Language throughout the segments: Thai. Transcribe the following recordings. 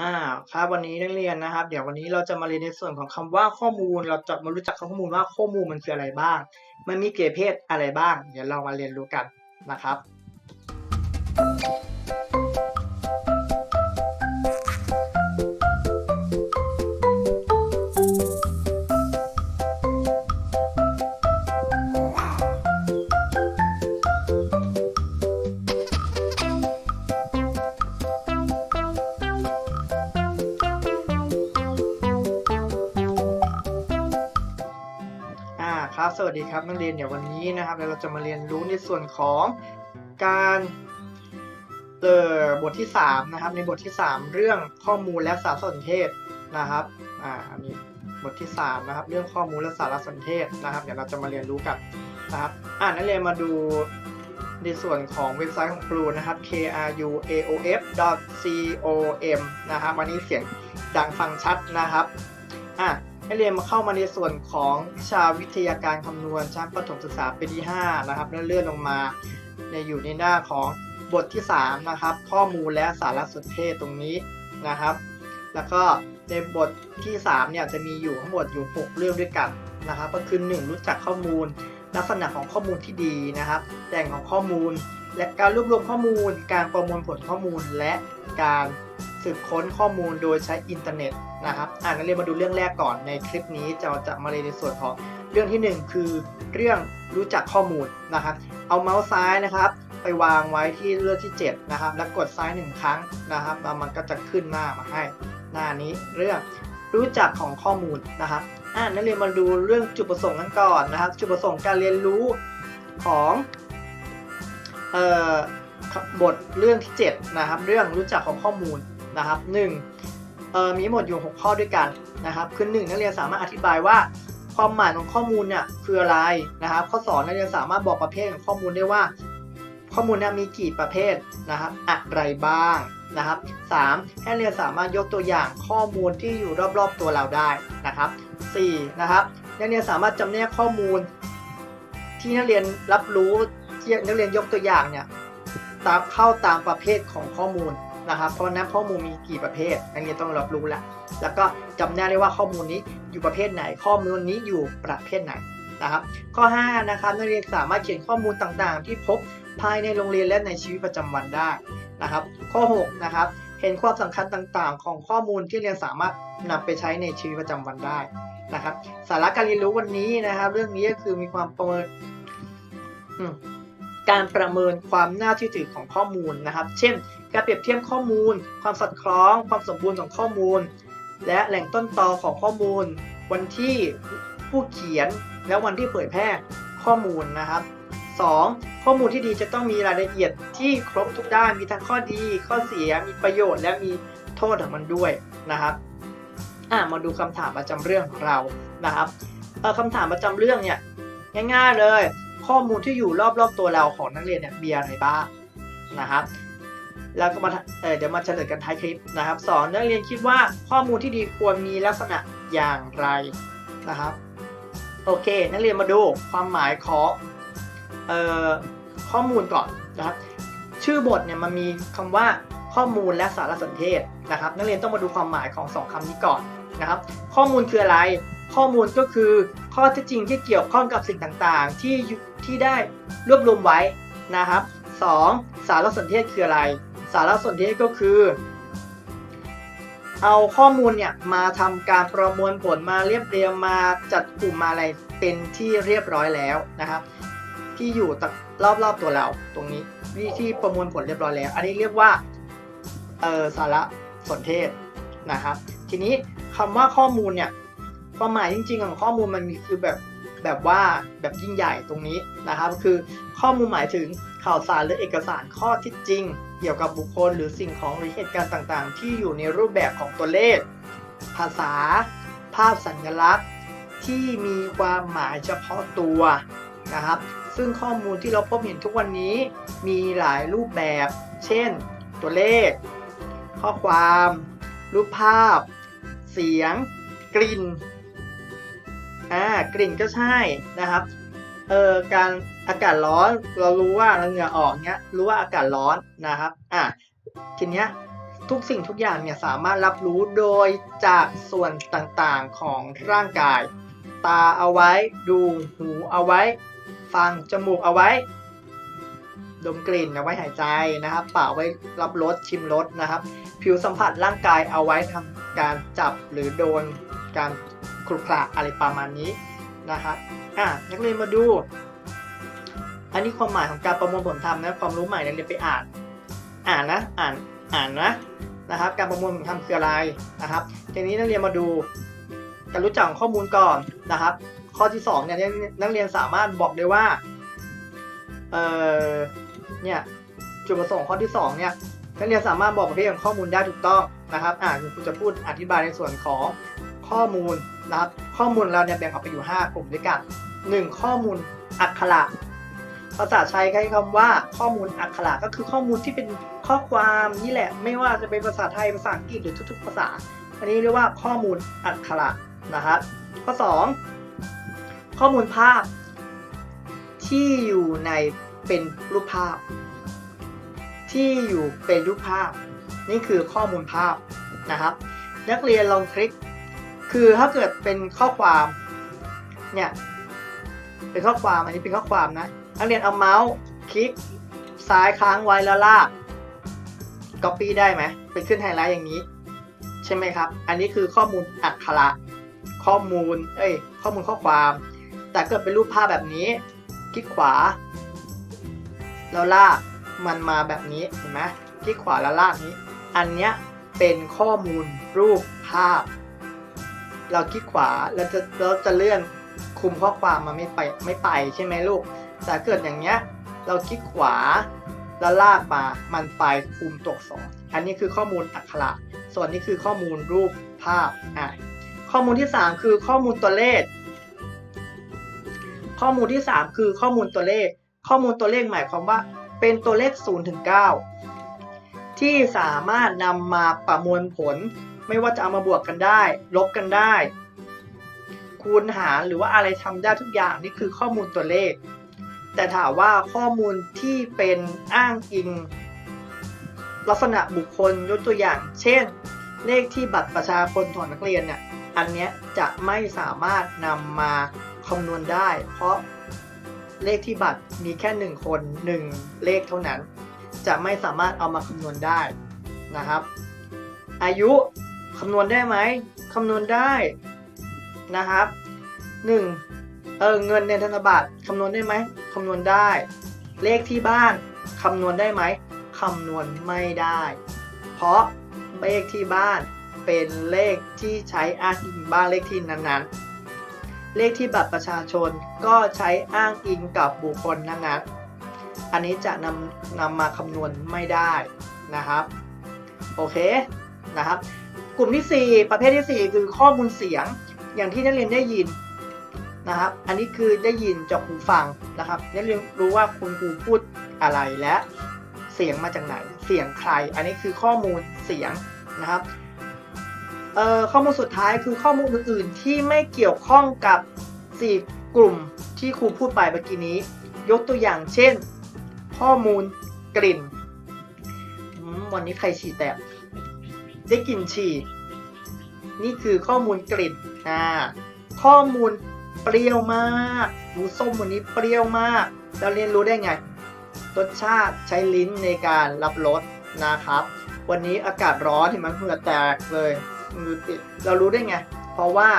อ่าครับวันนี้นักเรียนนะครับ เดี๋ยววันนี้เราจะมาเรียนในส่วนของคำว่าข้อมูล เราจะมารู้จักข้อมูลว่าข้อมูลมันคืออะไรบ้าง มันมีเกรดเพศอะไรบ้าง เดี๋ยวเรามาเรียนรู้กันนะครับ สวัสดีครับนักเรียนเดี๋ยววันนี้นะครับเราจะมาเรียนรู้ในส่วนของการเอ่อบทที่3นะครับในบทที่ 3 เรื่องข้อมูลและสารสนเทศนะครับอ่าอันนี้บทที่3นะครับเรื่องข้อมูลและสารสนเทศนะครับ เดี๋ยวเราจะมาเรียนรู้กันนะครับอ่านักเรียนมาดูในส่วนของเว็บไซต์ของครูนะครับ kruaof.com นะครับวันนี้เสียงดังฟังชัดนะครับอ่า ให้เรียนมาเข้ามาในส่วนของวิชาวิทยาการคำนวณชั้นประถมศึกษาปีที่ 5 นะครับแล้วเลื่อนลงมาในอยู่ในหน้าของบทที่ 3 นะครับ ข้อมูลและสารสนเทศตรงนี้นะครับ แล้วก็ในบทที่ 3 เนี่ยจะมีอยู่ทั้งหมดอยู่ 6 เรื่องด้วยกันนะครับ ก็คือ 1 รู้จักข้อมูล ลักษณะของข้อมูลที่ดีนะครับแหล่งของข้อมูล และการรวบรวมข้อมูล การประมวลผลข้อมูลและการ สืบค้นข้อมูลโดยใช้อินเทอร์เน็ตนะครับอ่านักเรียนมาดูเรื่องแรกก่อนในคลิปนี้จะจะมาเรียนในส่วนของเรื่องที่ 1 คือเรื่องรู้จักข้อมูลนะครับ เอาเมาส์ซ้ายนะครับ ไปวางไว้ที่เรื่องที่ 7 นะครับ แล้วกดซ้าย 1 ครั้งนะครับแล้วมันก็จะขึ้นหน้ามาให้หน้านี้เรื่องรู้จักของข้อมูลนะครับอ่านักเรียนมาดูเรื่องจุดประสงค์กันก่อนนะครับ จุดประสงค์การเรียนรู้ของเอ่อบทเรื่องที่ 7 นะครับ เรื่องรู้จักของข้อมูล นะครับ1เอ่อมีหมดอยู่ 6 ข้อด้วยกันนะครับคือ1นักเรียนสามารถอธิบายว่าความหมายของข้อมูลเนี่ยคืออะไรนะครับ ข้อสอนนักเรียนสามารถบอกประเภทของข้อมูลได้ว่า ข้อมูลเนี่ยมีกี่ประเภทนะครับอะไรบ้างนะครับ 3. ให้นักเรียนสามารถยกตัวอย่างข้อมูลที่อยู่รอบๆตัวเราได้นะครับ 4. นะครับนักเรียนสามารถจำแนกข้อมูล ที่นักเรียนรับรู้ที่นักเรียนยกตัวอย่างเนี่ยตามเข้าตามประเภทของข้อมูล นะครับ เพราะนั้นข้อมูลมีกี่ประเภทนักเรียนต้องรับรู้แล้วแล้วก็จำแนกได้ว่าข้อมูลนี้อยู่ประเภทไหน ข้อมูลนี้อยู่ประเภทไหนนะครับ ข้อ 5 นะครับนักเรียนสามารถเขียนข้อมูลต่างๆ ที่พบภายในโรงเรียนและในชีวิตประจำวันได้นะครับ ข้อ 6 นะครับ เห็นความสำคัญต่างๆ ของข้อมูลที่เรียนสามารถนำไปใช้ในชีวิตประจำวันได้นะครับ สาระการเรียนรู้วันนี้นะครับ เรื่องนี้ก็คือมีความประเมินการประเมินความน่าเชื่อถือของข้อมูลนะครับ เช่น การเปรียบเทียบข้อมูล ความสอดคล้อง ความสมบูรณ์ของข้อมูล และแหล่งต้นตอของข้อมูล วันที่ผู้เขียนและวันที่เผยแพร่ข้อมูลนะครับ 2. ข้อมูลที่ดีจะต้องมีรายละเอียดที่ครบทุกด้านมีทั้งข้อดี ข้อเสียมีประโยชน์ และมีโทษของมันด้วยนะครับอะมาดูคำถามประจำเรื่องของเรานะครับคำถามประจำเรื่องเนี่ยง่าย ๆเลย ข้อมูลที่อยู่รอบๆตัวเราของนักเรียนเนี่ยมีอะไรบ้างนะครับ แล้วก็มาเเดี๋ยวมาเฉลยกันท้ายคลิปนะครับสอนนักเรียนคิดว่าข้อมูลที่ดีควรมีลักษณะอย่างไรนะครับโอเค นักเรียนมาดูความหมายของออข้อมูลก่อนนะครับชื่อบทเนี่ยมันมีคำว่าข้อมูลและสารสนเทศนะครับ นักเรียนต้องมาดูความหมายของสองคำนี้ก่อนนะครับ ข้อมูลคืออะไร ข้อมูลก็คือข้อเท็จจริงที่เกี่ยวข้องกับสิ่งต่างๆ ที่ที่ได้รวบรวมไว้นะครับ 2. สารสนเทศคืออะไร สารสนเทศก็คือ เอาข้อมูลเนี่ยมาทำการประมวลผลมาเรียบเรียงมาจัดกลุ่มมาอะไรเป็นที่เรียบร้อยแล้วนะครับ ที่อยู่รอบๆตัวเราตรงนี้วิธีประมวลผลเรียบร้อยแล้ว อันนี้เรียกว่าเออสารสนเทศนะครับ ทีนี้คำว่าข้อมูลเนี่ยความหมายจริง ๆ ของข้อมูลมันมีคือแบบ แบบว่าแบบยิ่งใหญ่ตรงนี้นะครับ คือข้อมูลหมายถึงข่าวสารหรือเอกสารข้อที่จริง เกี่ยวกับบุคคลหรือสิ่งของหรือเหตุการณ์ต่างๆ ที่อยู่ในรูปแบบของตัวเลข ภาษา ภาพสัญลักษณ์ ที่มีความหมายเฉพาะตัวนะครับ ซึ่งข้อมูลที่เราพบเห็นทุกวันนี้มีหลายรูปแบบ เช่น ตัวเลข ข้อความ รูปภาพ เสียง กลิ่น อ่ากลิ่นก็ใช่นะครับเอ่อการอากาศร้อนเรารู้ว่าเราเหงื่อออกเนี้ยรู้ว่าอากาศร้อนนะครับอะทีเนี้ยทุกสิ่งทุกอย่างเนี่ยสามารถรับรู้โดยจากส่วนต่างๆของร่างกาย ตาเอาไว้ดูหูเอาไว้ ฟังจมูกเอาไว้ ดมกลิ่นเอาไว้หายใจนะครับปากไว้รับรสชิมรสนะครับ ผิวสัมผัสร่างกายเอาไว้ทำการจับหรือโดนการ ครุขระอะไรประมาณนี้นะครับอะนักเรียนมาดู อันนี้ความหมายของการประมวลผลธรรมนะความรู้ใหม่นักเรียนไปอ่าน อ่านนะอ่านอ่านนะนะครับ การประมวลผลธรรมคืออะไรนะครับทีนี้นักเรียนมาดูการรู้จักของข้อมูลก่อนนะครับ ข้อที่สองเนี่ยนักเรียนสามารถบอกได้ว่าเออเนี่ยจุดประสงค์ข้อที่สองเนี่ยนักเรียนสามารถบอกประเภทของข้อมูลได้ถูกต้องนะครับอ่าคุณจะพูดอธิบายในส่วนของข้อมูล นะครับข้อมูลเราเนี่ยแบ่งออกไปอยู่ 5 กลุ่มด้วยกัน 1. ข้อมูลอักขระภาษาไทยใช้คำว่าข้อมูลอักขระก็คือข้อมูลที่เป็นข้อความนี่แหละ ไม่ว่าจะเป็นภาษาไทยภาษาอังกฤษหรือทุก ๆ ภาษา อันนี้เรียกว่าข้อมูลอักขระนะครับข้อ 2 ข้อมูลภาพ ที่อยู่ในเป็นรูปภาพ ที่อยู่เป็นรูปภาพ นี่คือข้อมูลภาพนะครับ นักเรียนลองคลิก คือถ้าเกิดเป็นข้อความเนี่ยเป็นข้อความอันนี้เป็นข้อความนะนักเรียนเอาเมาส์คลิกซ้ายค้างไว้แล้วลาก Copy ได้ไหมไปขึ้นไฮไลท์อย่างนี้ ใช่ไหมครับ อันนี้คือข้อมูลอักขระข้อมูล เอ้ย ข้อมูลข้อความ แต่เกิดเป็นรูปภาพแบบนี้ คลิกขวา แล้วลากมันมาแบบนี้ เห็นไหมคลิกขวาแล้วลากนี้ อันเนี้ยเป็นข้อมูลรูปภาพ เราคลิกขวาแล้วจะเราจะเลื่อนคุมข้อความมาไม่ไปไม่ไปใช่ไหมลูก แต่เกิดอย่างเงี้ยเราคลิกขวาแล้วลากมามันไปคุมตัวอักษรอันนี้คือข้อมูลอักขระ ส่วนนี้คือข้อมูลรูปภาพอะข้อมูลที่ 3 คือข้อมูลตัวเลข ข้อมูลที่ 3 คือข้อมูลตัวเลข ข้อมูลตัวเลขหมายความว่า เป็นตัวเลข0ถึง9ที่สามารถนำมาประมวลผล ไม่ว่าจะเอามาบวกกันได้ ลบกันได้ คูณหารหรือว่าอะไรทำได้ทุกอย่างนี่คือข้อมูลตัวเลข แต่ถามว่าข้อมูลที่เป็นอ้างอิง ลักษณะบุคคลยกตัวอย่าง เช่น เลขที่บัตรประชาชนของนักเรียนเนี่ยอันเนี้ยจะไม่สามารถนำมาคำนวณได้ เพราะเลขที่บัตรมีแค่หนึ่งคนหนึ่งเลขเท่านั้น จะไม่สามารถเอามาคำนวณได้นะครับ อายุ คำนวณได้ไหมคำนวณได้นะครับหนึ่งเออเงินในธนบัตรคำนวณได้ไหมคำนวณได้ เลขที่บ้านคำนวณได้ไหมคำนวณไม่ได้ เพราะเลขที่บ้านเป็นเลขที่ใช้อ้างอิงบ้านเลขที่นั้นๆ เลขที่บัตรประชาชนก็ใช้อ้างอิงกับบุคคลนั้นๆอันนี้จะนำนำมาคำนวณไม่ได้นะครับ โอเคนะครับ กลุ่มที่ 4 ประเภทที่ 4 คือข้อมูลเสียงอย่างที่นักเรียนได้ยินนะครับ อันนี้คือได้ยินจากหูฟังนะครับนักเรียนรู้ว่าคุณครูพูดอะไรและเสียงมาจากไหน เสียงใคร อันนี้คือข้อมูลเสียงนะครับข้อมูลสุดท้ายคือข้อมูลอื่น ๆ ที่ไม่เกี่ยวข้องกับ 4 กลุ่มที่ครูพูดไปเมื่อกี้นี้ ยกตัวอย่างเช่น ข้อมูลกลิ่น วันนี้ใครฉี่แตก ได้กลิ่นฉี่ นี่คือข้อมูลกลิ่นอ่าข้อมูลเปรี้ยวมากดูส้มวันนี้เปรี้ยวมาก เราเรียนรู้ได้ไงรสชาติใช้ลิ้นในการรับรสนะครับ วันนี้อากาศร้อนเห็นไหมเหงื่อแตกเลยมือติดเรารู้ได้ไง เพราะว่า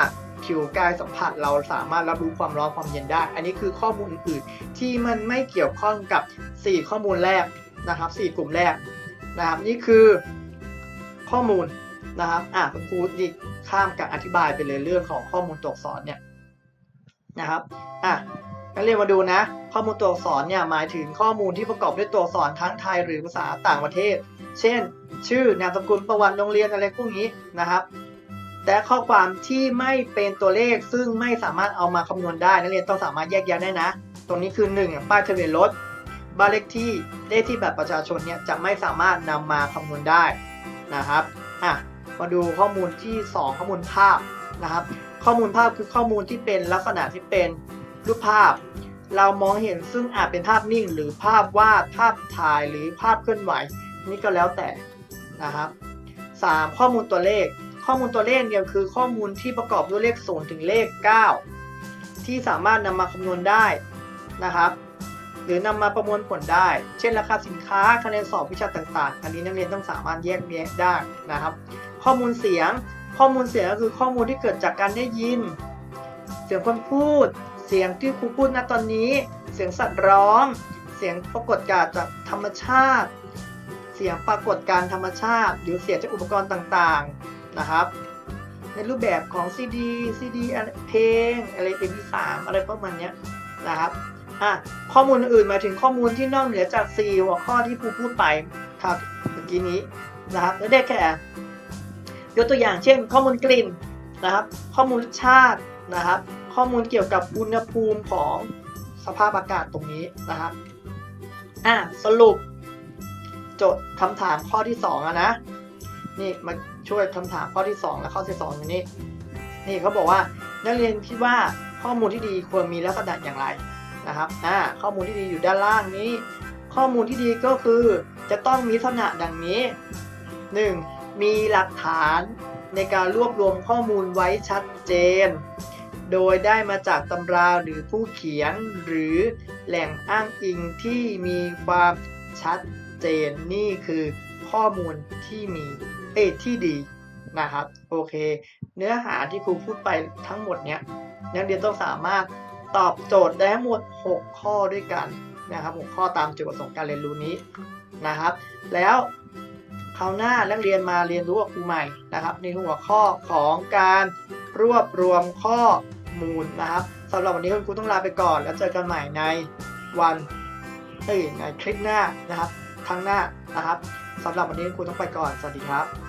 ผิวกายสัมผัสเราสามารถรับรู้ความร้อนความเย็นได้ อันนี้คือข้อมูลอื่นๆ ที่มันไม่เกี่ยวข้องกับ 4 ข้อมูลแรกนะครับ 4 กลุ่มแรกนะครับนี่คือ ข้อมูลนะครับอะคุณครูดิข้ามการอธิบายไปเลยเรื่องของข้อมูลตัวอักษรเนี่ยนะครับอะนักเรียนมาดูนะ ข้อมูลตัวอักษรเนี่ยหมายถึงข้อมูลที่ประกอบด้วยตัวอักษรทั้งไทยหรือภาษาต่างประเทศ เช่น ชื่อนามสกุลประวัติโรงเรียนอะไรพวกนี้นะครับ แต่ข้อความที่ไม่เป็นตัวเลขซึ่งไม่สามารถเอามาคำนวณได้นักเรียนต้องสามารถแยกแยะได้นะ ตรงนี้คือ1ป้ายทะเบียนรถบ้านเลขที่เลขที่แบัตรประชาชนเนี่ยจะไม่สามารถนำมาคำนวณได้ นะครับอะมาดูข้อมูลที่ 2 ข้อมูลภาพนะครับ ข้อมูลภาพคือข้อมูลที่เป็นลักษณะที่เป็นรูปภาพ เรามองเห็นซึ่งอาจเป็นภาพนิ่ง หรือภาพวาดภาพถ่ายหรือภาพเคลื่อนไหว นี่ก็แล้วแต่นะครับ 3. ข้อมูลตัวเลข ข้อมูลตัวเลขเนี่ยคือข้อมูลที่ประกอบด้วยเลข0ถึงเลข 9 ที่สามารถนำมาคำนวณได้นะครับ หรือนำมาประมวลผลได้ เช่น ราคาสินค้าคะแนนสอบวิชาต่าง ๆ อันนี้นักเรียนต้องสามารถแยกแยะได้นะครับ ข้อมูลเสียง ข้อมูลเสียงก็คือข้อมูลที่เกิดจากการได้ยิน เสียงคนพูด เสียงที่ครูพูดณตอนนี้ เสียงสัตว์ร้อง เสียงปรากฏการณ์จากธรรมชาติ เสียงปรากฏการณ์ธรรมชาติ หรือเสียงจากอุปกรณ์ต่างๆนะครับในรูปแบบของซีดีซีดีเพลงอะไรเพลงที่สามอะไรประมาณเนี้ยนะครับ อะข้อมูลอื่นหมายถึงข้อมูลที่นอกเหนือจาก 4 หัวข้อที่ครูพูดไปครับเมื่อกี้นี้นะครับและได้แก่ยกตัวอย่างเช่น ข้อมูลกลิ่นนะครับ ข้อมูลรสชาตินะครับ ข้อมูลเกี่ยวกับอุณหภูมิของสภาพอากาศตรงนี้นะครับอะสรุปโจทย์คำถามข้อที่สองอะนะนี่มาช่วยคำถามข้อที่สองและข้อที่สองอยู่นี่นี่เขาบอกว่านักเรียนคิดว่าข้อมูลที่ดีควรมีลักษณะอย่างไร นะครับอ่าข้อมูลที่ดีอยู่ด้านล่างนี้ ข้อมูลที่ดีก็คือจะต้องมีลักษณะดังนี้ 1. มีหลักฐานในการรวบรวมข้อมูลไว้ชัดเจน โดยได้มาจากตำราหรือผู้เขียนหรือแหล่งอ้างอิงที่มีความชัดเจนนี่คือข้อมูลที่มีเอที่ดีนะครับ โอเค เนื้อหาที่ครูพูดไปทั้งหมดเนี้ยนักเรียนต้องสามารถ ตอบโจทย์ได้ทั้งหมด 6 ข้อด้วยกันนะครับ6ข้อตามจุดประสงค์การเรียนรู้นี้นะครับ แล้วคราวหน้านักเรียนมาเรียนรู้กับครูใหม่นะครับ ในหัวข้อของการรวบรวมข้อมูลนะครับสำหรับวันนี้คุณครูต้องลาไปก่อน แล้วเจอกันใหม่ในวันเอ้ยในคลิปหน้านะครับครั้งหน้านะครับสำหรับวันนี้คุณครูต้องไปก่อน สวัสดีครับ